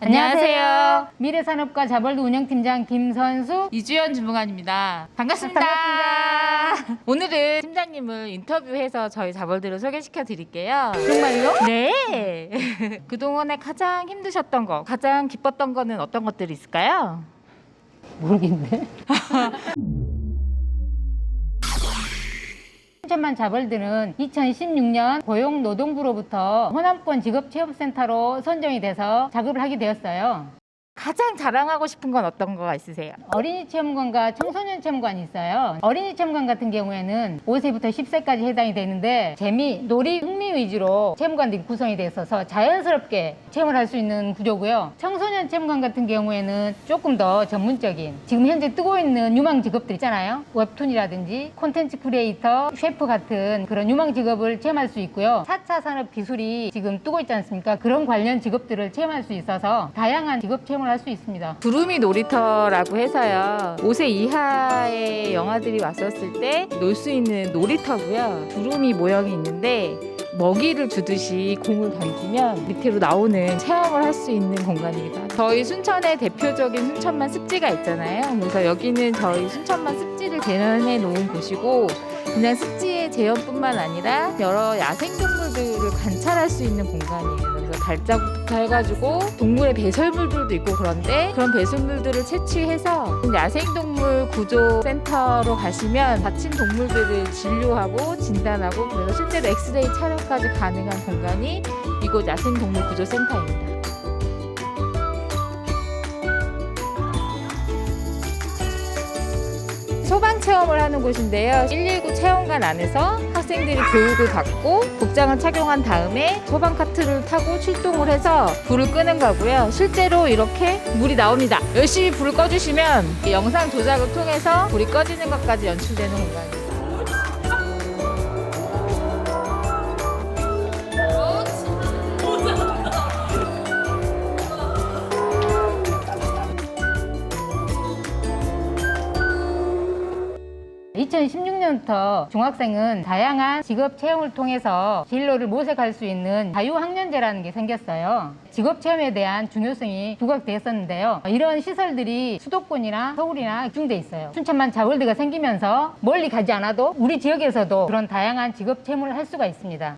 안녕하세요. 미래산업과 자벌드 운영팀장 김선수. 이주연 주무관입니다. 반갑습니다. 반갑습니다. 오늘은 팀장님을 인터뷰해서 저희 자벌들을 소개시켜 드릴게요. 정말요? 네. 그동안에 가장 힘드셨던 거, 가장 기뻤던 거는 어떤 것들이 있을까요? 모르겠네. 순천만 자벌드는 2016년 고용노동부로부터 호남권 직업체험센터로 선정이 돼서 작업을 하게 되었어요. 가장 자랑하고 싶은 건 어떤 거가 있으세요? 어린이 체험관과 청소년 체험관이 있어요. 어린이 체험관 같은 경우에는 5세부터 10세까지 해당이 되는데 재미, 놀이, 흥미 위주로 체험관들이 구성이 돼 있어서 자연스럽게 체험을 할 수 있는 구조고요. 청소년 체험관 같은 경우에는 조금 더 전문적인 지금 현재 뜨고 있는 유망 직업들 있잖아요. 웹툰이라든지 콘텐츠 크리에이터, 셰프 같은 그런 유망 직업을 체험할 수 있고요. 4차 산업 기술이 지금 뜨고 있지 않습니까? 그런 관련 직업들을 체험할 수 있어서 다양한 직업 체험을 할 수 있습니다. 구름이 놀이터라고 해서요. 5세 이하의 영아들이 왔었을 때 놀 수 있는 놀이터고요. 구름이 모형이 있는데 먹이를 주듯이 공을 던지면 밑으로 나오는 체험을 할 수 있는 공간입니다. 저희 순천의 대표적인 순천만 습지가 있잖아요. 그래서 여기는 저희 순천만 습지를 재현해 놓은 곳이고 그냥 습지의 재현뿐만 아니라 여러 야생동물들을 관찰할 수 있는 공간이에요. 그래서 발자국부터 해가지고 동물의 배설물들도 있고 그런데 그런 배설물들을 채취해서 야생동물 구조센터로 가시면 다친 동물들을 진료하고 진단하고 그래서 실제로 엑스레이 촬영까지 가능한 공간이 이곳 야생동물 구조센터입니다. 체험을 하는 곳인데요. 119 체험관 안에서 학생들이 교육을 받고 복장을 착용한 다음에 소방 카트를 타고 출동을 해서 불을 끄는 거고요. 실제로 이렇게 물이 나옵니다. 열심히 불을 꺼주시면 이 영상 조작을 통해서 불이 꺼지는 것까지 연출되는 공간입니다. 2016년부터 중학생은 다양한 직업 체험을 통해서 진로를 모색할 수 있는 자유학년제라는 게 생겼어요. 직업 체험에 대한 중요성이 부각되었었는데요. 이런 시설들이 수도권이나 서울이나 집중돼 있어요. 순천만 자월드가 생기면서 멀리 가지 않아도 우리 지역에서도 그런 다양한 직업 체험을 할 수가 있습니다.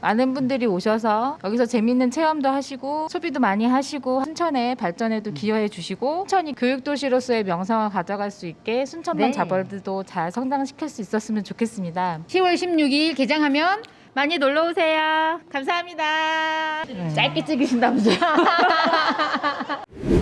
많은 분들이 오셔서 여기서 재밌는 체험도 하시고 소비도 많이 하시고 순천의 발전에도 기여해 주시고 순천이 교육도시로서의 명성을 가져갈 수 있게 순천만 네. 자벌드도 잘 성장시킬 수 있었으면 좋겠습니다. 10월 16일 개장하면 많이 놀러 오세요. 감사합니다. 네. 짧게 찍으신다면서요.